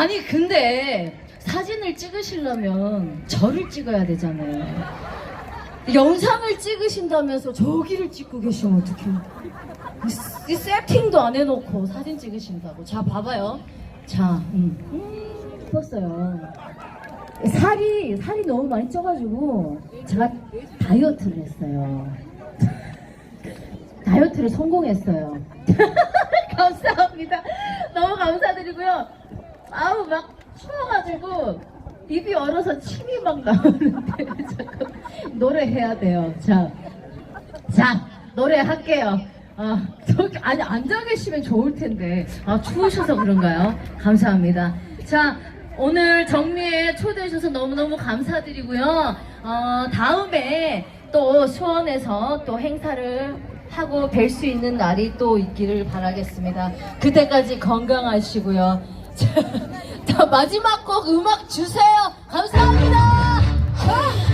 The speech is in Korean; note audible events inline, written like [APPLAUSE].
아니 근데 사진을 찍으시려면 저를 찍어야 되잖아요. 영상을 찍으신다면서 저기를 찍고 계시면 어떡해요? 이, 이 세팅도 안 해놓고 사진 찍으신다고. 자 봐봐요. 자, 음, 음, 예뻤어요. 살이 살이 너무 많이 쪄가지고 제가 다이어트를 했어요. [LAUGHS] 다이어트를 성공했어요. [LAUGHS] 감사합니다. 너무 감사드리고요. 아우 막 추워가지고 입이 얼어서 침이 막 나오는데 [LAUGHS] 자꾸 노래해야 돼요. 자, 자 노래 할게요. 아, 저기 아니 앉아 계시면 좋을 텐데 아 추우셔서 그런가요? 감사합니다. 자. 오늘 정미에 초대해 주셔서 너무너무 감사드리고요. 어, 다음에 또 수원에서 또 행사를 하고 뵐 수 있는 날이 또 있기를 바라겠습니다. 그때까지 건강하시고요. 자, 자 마지막 곡 음악 주세요. 감사합니다. 아!